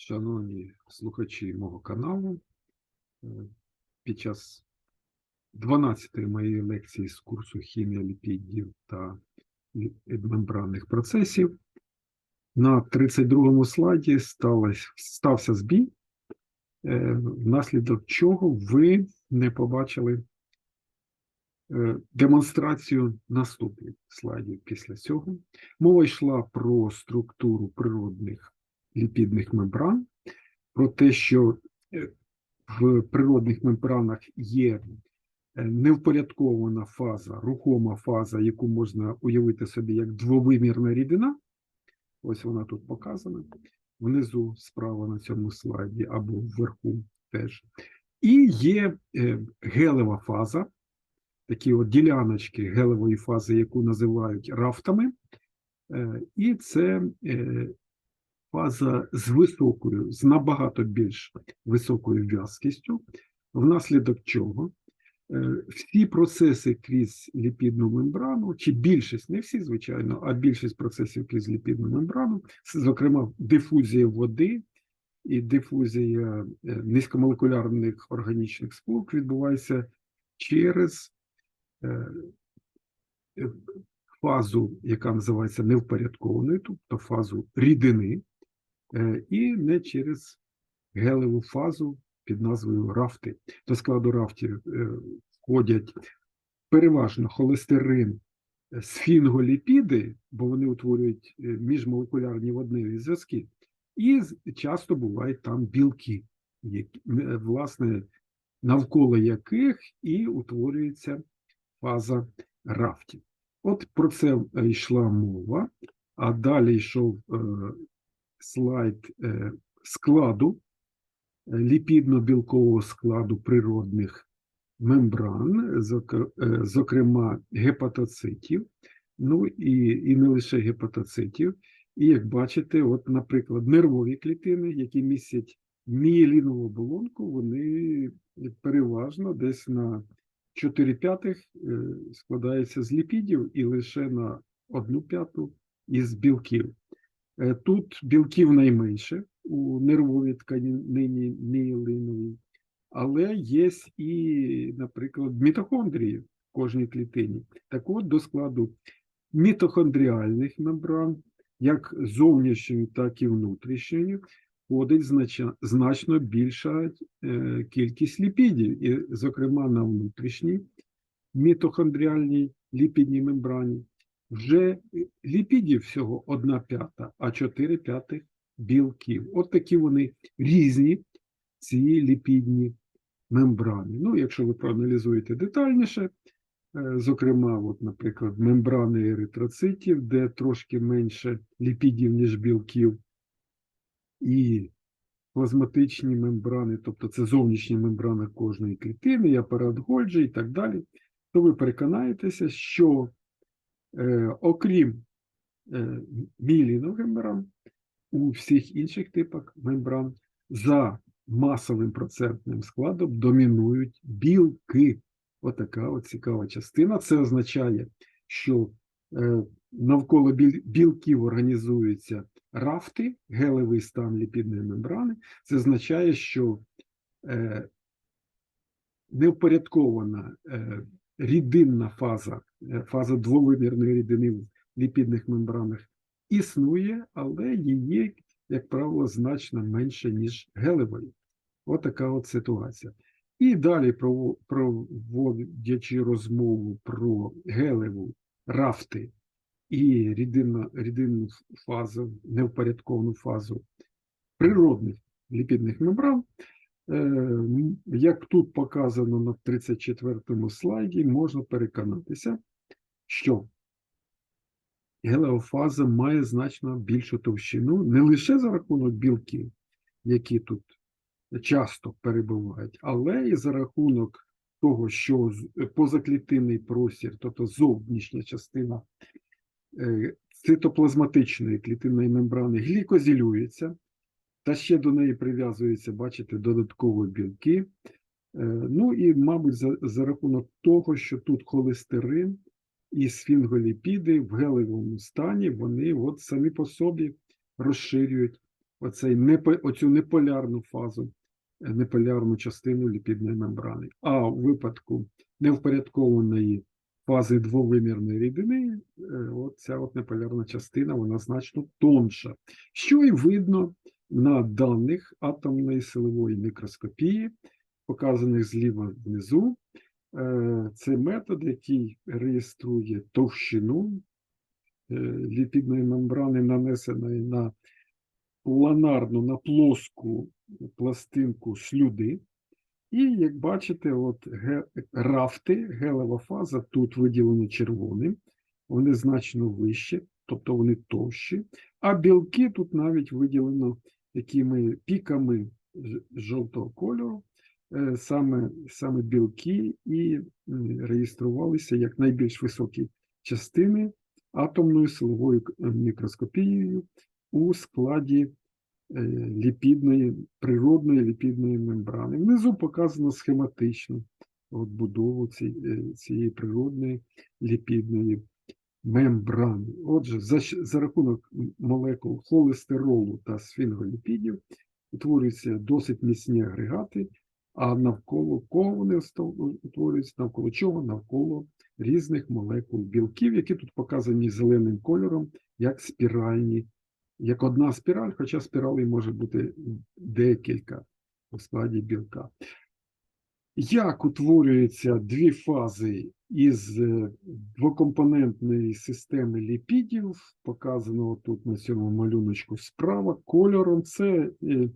Шановні слухачі мого каналу, е, під час 12-ї моєї лекції з курсу хімія ліпідів та мембранних процесів на 32-му слайді сталося, стався збій, е, внаслідок чого ви не побачили е, демонстрацію наступних слайдів після цього. Мова йшла про структуру природних ліпідних мембран, про те, що е, в природних мембранах є е, невпорядкована фаза, рухома фаза, яку можна уявити собі як двовимірна рідина. Ось вона тут показана. Внизу справа на цьому слайді або вверху теж. І є е, гелева фаза, такі от діляночки гелевої фази, яку називають рафтами. І це фаза з високою, з набагато більш високою в'язкістю, внаслідок чого е, всі процеси крізь ліпідну мембрану, чи більшість, не всі, звичайно, а більшість процесів крізь ліпідну мембрану, зокрема дифузія води і дифузія е, низькомолекулярних органічних сполук відбувається через е, фазу, яка називається невпорядкованою, тобто фазу рідини, і не через гелеву фазу під назвою рафти. До складу рафтів е, входять переважно холестерин, е, сфінголіпіди, бо вони утворюють е, міжмолекулярні водневі зв'язки, і часто бувають там білки, е, власне, навколо яких і утворюється фаза рафтів. От про це е, йшла мова, а далі йшов е, слайд е, складу е, ліпідно-білкового складу природних мембран, е, зокрема гепатоцитів, ну і, і не лише гепатоцитів. І як бачите, от, наприклад, нервові клітини, які містять мієлінову оболонку, вони переважно десь на 4 п'ятих складаються з ліпідів і лише на 1 п'яту із білків. Е, Тут білків найменше у нервовій тканині мієлиновій, але є і, наприклад, мітохондрії в кожній клітині. Так от до складу мітохондріальних мембран, як зовнішньої, так і внутрішньої, входить значно більша е, кількість ліпідів, і, зокрема, на внутрішній мітохондріальній ліпідній мембрані. Вже ліпідів всього 1 п'ята, а 4 п'ятих білків. От такі вони різні, ці ліпідні мембрани. Ну, якщо ви проаналізуєте детальніше, е, зокрема, от, наприклад, мембрани еритроцитів, де трошки менше ліпідів, ніж білків, і плазматичні мембрани, тобто це зовнішні мембрани кожної клітини, апарат Гольджі і так далі, то ви переконаєтеся, що окрім е, мілінових мембран, у всіх інших типах мембран за масовим процентним складом домінують білки. Отака от цікава частина. Це означає, що е, навколо білків організуються рафти, гелевий стан ліпідної мембрани. Це означає, що е, невпорядкована е, рідинна фаза, е, фаза двовимірної рідини в ліпідних мембранах існує, але її, як правило, значно менше, ніж гелевої. Отака от ситуація. І далі, проводячи розмову про гелеву, рафти і рідинну, рідинну фазу, невпорядковану фазу природних ліпідних мембран, як тут показано на 34 слайді, можна переконатися, що гелеофаза має значно більшу товщину не лише за рахунок білків, які тут часто перебувають, але і за рахунок того, що позаклітинний простір, тобто зовнішня частина е, цитоплазматичної клітинної мембрани глікозілюється, та ще до неї прив'язуються, бачите, додаткові білки. Е, Ну і, мабуть, за, за рахунок того, що тут холестерин і сфінголіпіди в гелевому стані, вони от самі по собі розширюють оцей оцю неполярну фазу, е, неполярну частину ліпідної мембрани. А у випадку невпорядкованої фази двовимірної рідини, е, от ця от неполярна частина, вона значно тонша, що і видно на даних атомної силової мікроскопії, показаних зліва внизу. Е, Це метод, який реєструє товщину е, ліпідної мембрани, нанесеної на планарну, на плоску пластинку слюди. І, як бачите, от рафти, гелева фаза тут виділені червоним, вони значно вищі, тобто вони товщі, а білки тут навіть виділено такими піками жовтого кольору, Е, саме, саме білки і реєструвалися як найбільш високі частини атомною силовою мікроскопією у складі е, ліпідної, природної ліпідної мембрани. Внизу показано схематично от будову ці- е, цієї природної ліпідної мембрани. Отже, за, за рахунок молекул холестеролу та сфінголіпідів утворюються досить міцні агрегати, а навколо кого вони утворюються, навколо чого? Навколо різних молекул білків, які тут показані зеленим кольором, як спіральні, як одна спіраль, хоча спіралей може бути декілька у складі білка. Як утворюються дві фази із е, двокомпонентної системи ліпідів, показано тут на цьому малюночку справа кольором. Це, е,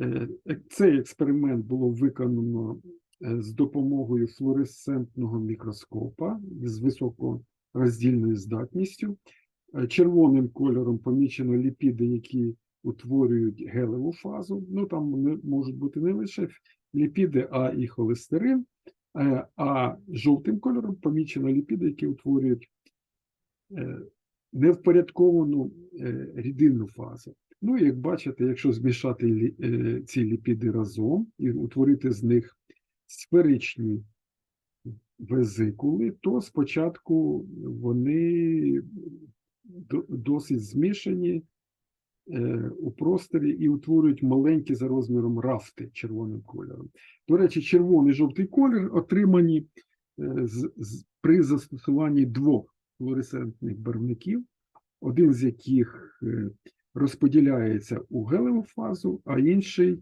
е, цей експеримент було виконано з допомогою флуоресцентного мікроскопа з високороздільною здатністю. Червоним кольором помічено ліпіди, які утворюють гелеву фазу. Ну там вони можуть бути не лише ліпіди, а і холестерин. Е, А жовтим кольором помічено ліпіди, які утворюють е, невпорядковану е, рідинну фазу. Ну, як бачите, якщо змішати ці ліпіди разом і утворити з них сферичні везикули, то спочатку вони досить змішані у просторі і утворюють маленькі за розміром рафти червоним кольором. До речі, червоний жовтий колір отримані е, з, з, при застосуванні двох флуоресцентних барвників, один з яких е, розподіляється у гелеву фазу, а інший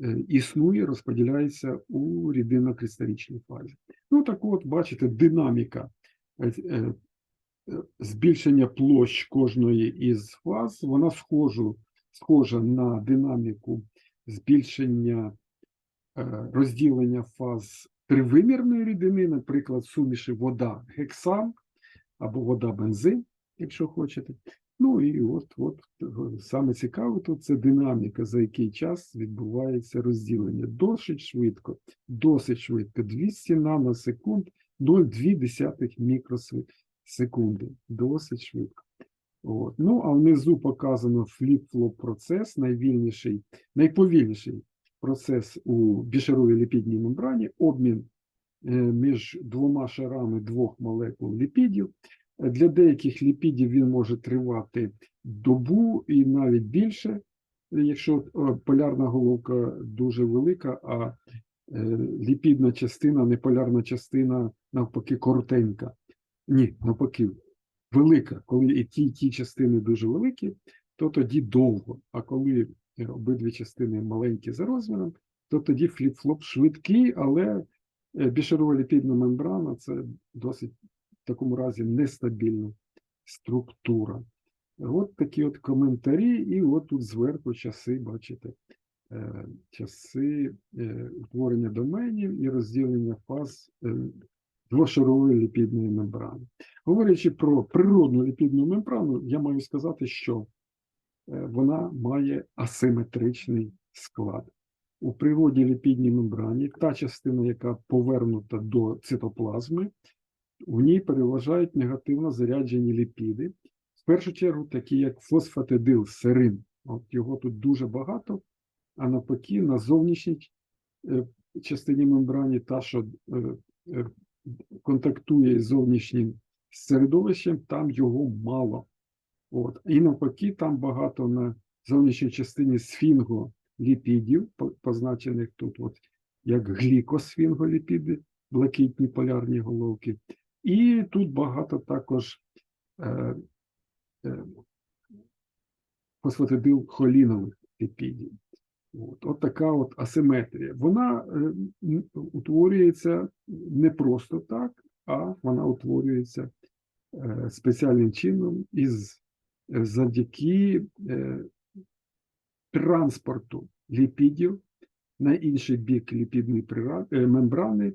е, існує, розподіляється у рідинно-кристалічній фазі. Ну так от, бачите, динаміка е, е, е, збільшення площ кожної із фаз, вона схожу, схожа на динаміку збільшення е, розділення фаз тривимірної рідини, наприклад, суміші вода гексан або вода бензин, якщо хочете. Ну і от, от саме цікаве тут це динаміка, за який час відбувається розділення. Досить швидко, досить швидко, 200 наносекунд, 0,2 мікросекунди. Досить швидко. От. Ну, а внизу показано фліп-флоп процес, найвільніший, найповільніший процес у бішаровій ліпідній мембрані, обмін е, між двома шарами двох молекул ліпідів. Для деяких ліпідів він може тривати добу і навіть більше, якщо е, полярна головка дуже велика, а е, ліпідна частина, неполярна частина навпаки коротенька. Ні, навпаки, велика. Коли і ті, і ті частини дуже великі, то тоді довго. А коли е, обидві частини маленькі за розміром, то тоді фліп-флоп швидкий, але е, ліпідна мембрана це досить в такому разі нестабільна структура. От такі от коментарі, і от тут зверху часи, бачите, е, часи утворення доменів і розділення фаз двошарової ліпідної мембрани. Говорячи про природну ліпідну мембрану, я маю сказати, що е, вона має асиметричний склад. У природі ліпідній мембрані та частина, яка повернута до цитоплазми, в ній переважають негативно заряджені ліпіди. В першу чергу, такі як фосфатидил, серин. От його тут дуже багато, а навпаки, на зовнішній е, частині мембрані, та, що е, контактує з зовнішнім середовищем, там його мало. От. І навпаки, там багато на зовнішній частині сфінголіпідів, позначених тут от, як глікосфінголіпіди, блакитні полярні головки. І тут багато також е, е, фосфатидилхолінових ліпідів. От, от така от асиметрія. Вона е, утворюється не просто так, а вона утворюється е, спеціальним чином із е, завдяки транспорту ліпідів на інший бік ліпідної мембрани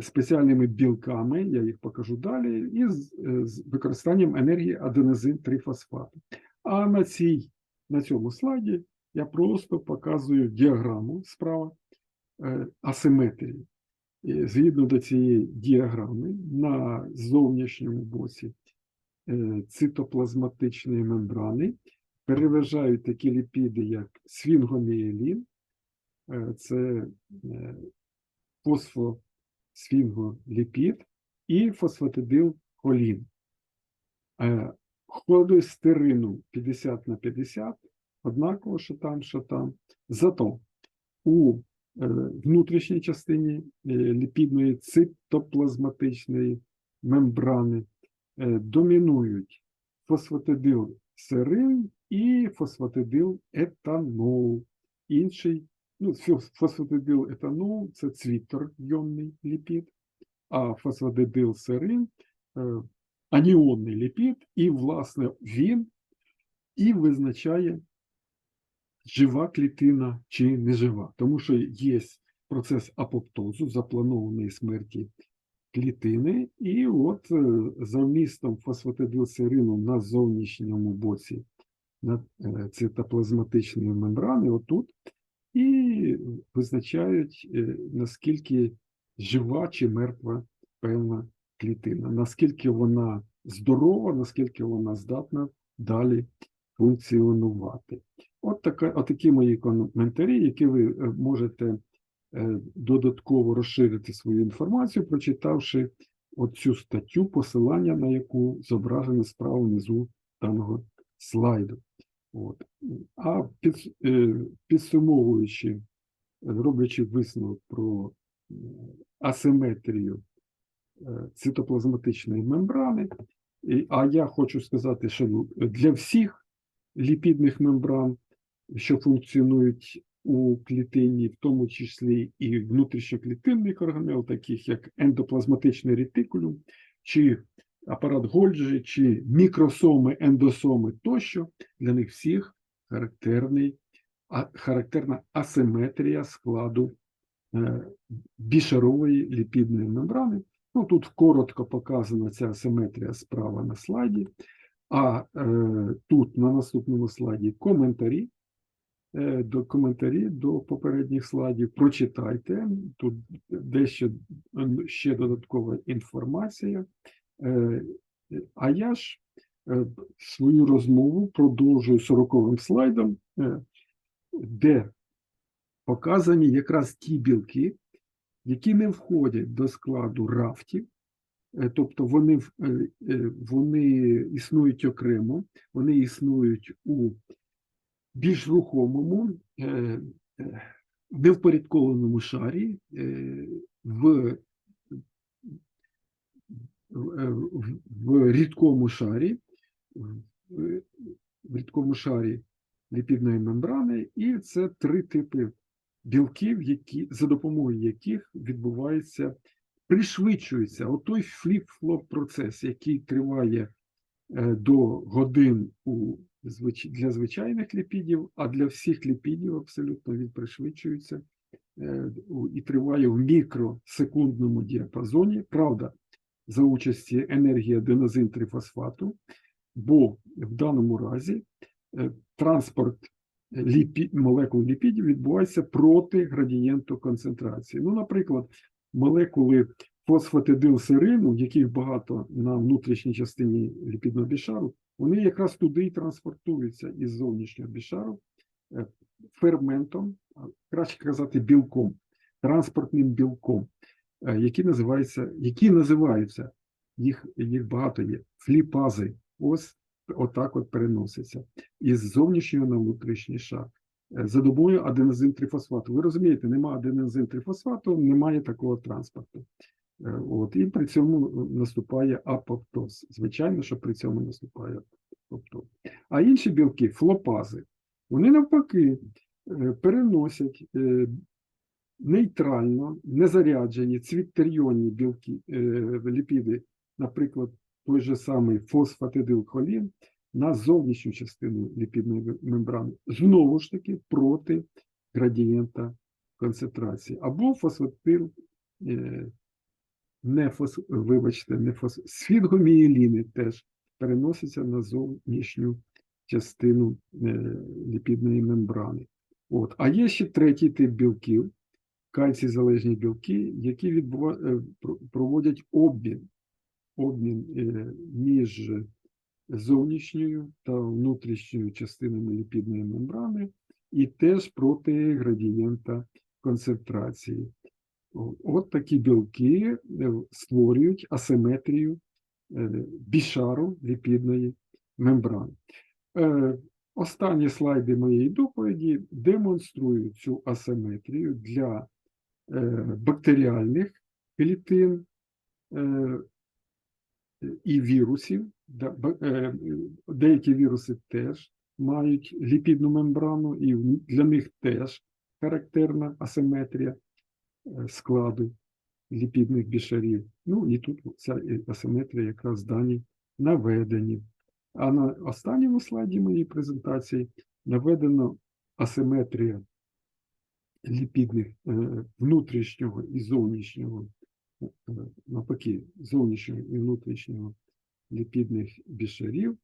спеціальними білками, я їх покажу далі, і з, використанням енергії аденозин 3-фосфату. А на, цій, на цьому слайді я просто показую діаграму справа е, асиметрії. І згідно до цієї діаграми, на зовнішньому боці е, цитоплазматичної мембрани переважають такі ліпіди, як сфінгоміелін, е, це фосфосфінголіпід і фосфатидилхолін. Холестерину 50 на 50, однаково, що там, що там. Зато у е, внутрішній частині е, ліпідної цитоплазматичної мембрани е, домінують фосфатидилсерин і фосфатидилетанол. Інший, ну, фос- фосфатидилетанол – це цвітор-йонний ліпід, а фосфатидилсерин е, аніонний ліпід, і, власне, він і визначає, жива клітина чи не жива. Тому що є процес апоптозу, запланованої смерті клітини, і от е, за вмістом фосфатидилсерину на зовнішньому боці на е, цитоплазматичної мембрани, отут, і визначають, е, наскільки жива чи мертва певна клітина, наскільки вона здорова, наскільки вона здатна далі функціонувати. От, така, от такі мої коментарі, які ви е, можете е, додатково розширити свою інформацію, прочитавши оцю статтю, посилання на яку зображено справа внизу даного слайду. От. А під, е, підсумовуючи, роблячи висновок про асиметрію цитоплазматичної мембрани, а я хочу сказати, що для всіх ліпідних мембран, що функціонують у клітині, в тому числі і внутрішньоклітинних органел, таких як ендоплазматичний ретикулюм, чи апарат Гольджі, чи мікросоми, ендосоми тощо, для них всіх характерний, характерна асиметрія складу е, бішарової ліпідної мембрани. Ну, тут коротко показана ця асиметрія справа на слайді, а е, тут на наступному слайді коментарі. Е, до коментарі до попередніх слайдів. Прочитайте. Тут дещо ще додаткова інформація. Е, А я ж е, свою розмову продовжую 40-м слайдом, е, де показані якраз ті білки, які не входять до складу рафтів, Е, тобто вони, е, е, вони існують окремо, вони існують у більш рухомому, е, е, невпорядкованому шарі е, в, в, рідкому шарі, в, рідкому шарі ліпідної мембрани, і це три типи білків, які, за допомогою яких відбувається, пришвидшується отой фліп-флоп процес, який триває до годин у для звичайних ліпідів, а для всіх ліпідів абсолютно він пришвидшується е, і триває в мікросекундному діапазоні. Правда, за участі енергії аденозин трифосфату, бо в даному разі е, транспорт ліпі, молекул ліпідів відбувається проти градієнту концентрації. Ну, наприклад, молекули фосфатидилсерину, яких багато на внутрішній частині ліпідного бішару, вони якраз туди і транспортуються із зовнішнього бішару е, ферментом, краще казати білком, транспортним білком, е, які називаються, які називаються, їх, їх багато є, фліпази. Ось отак от переноситься із зовнішнього на внутрішній шар. Е, За допомогою аденозин трифосфату. Ви розумієте, немає аденозин трифосфату, немає такого транспорту. Е, От, і при цьому е, наступає апоптоз. Звичайно, що при цьому наступає апоптоз. А інші білки, флопази, вони навпаки е, переносять нейтрально незаряджені цвіттеріонні білки, ліпіди, наприклад, той же самий фосфатидилхолін, на зовнішню частину ліпідної мембрани, знову ж таки проти градієнта концентрації. Або фосфатил, е, не фос, вибачте, не фос, сфінгомієліни теж переносяться на зовнішню частину е, ліпідної мембрани. От. А є ще третій тип білків, кальцій залежні білки, які відбува... е, проводять обмін, обмін е, між зовнішньою та внутрішньою частинами ліпідної мембрани, і теж проти градієнта концентрації. От такі білки е, створюють асиметрію е, бішару ліпідної мембрани. Е, Останні слайди моєї доповіді демонструють цю асиметрію для бактеріальних клітин і вірусів. Деякі віруси теж мають ліпідну мембрану, і для них теж характерна асиметрія складу ліпідних бішарів. Ну і тут ця асиметрія якраз дані наведені. А на останньому слайді моєї презентації наведено асиметрія ліпідних е, внутрішнього і зовнішнього, е, навпаки, зовнішнього і внутрішнього ліпідних бішарів,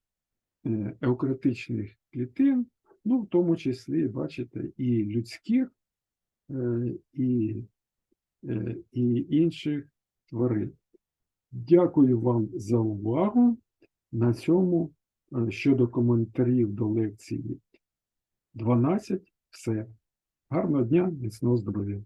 е, еукариотичних клітин, ну, в тому числі, бачите, і людських, е, і, е, і інших тварин. Дякую вам за увагу. На цьому е, щодо коментарів до лекції 12 все. Гарного дня, міцного здоров'я!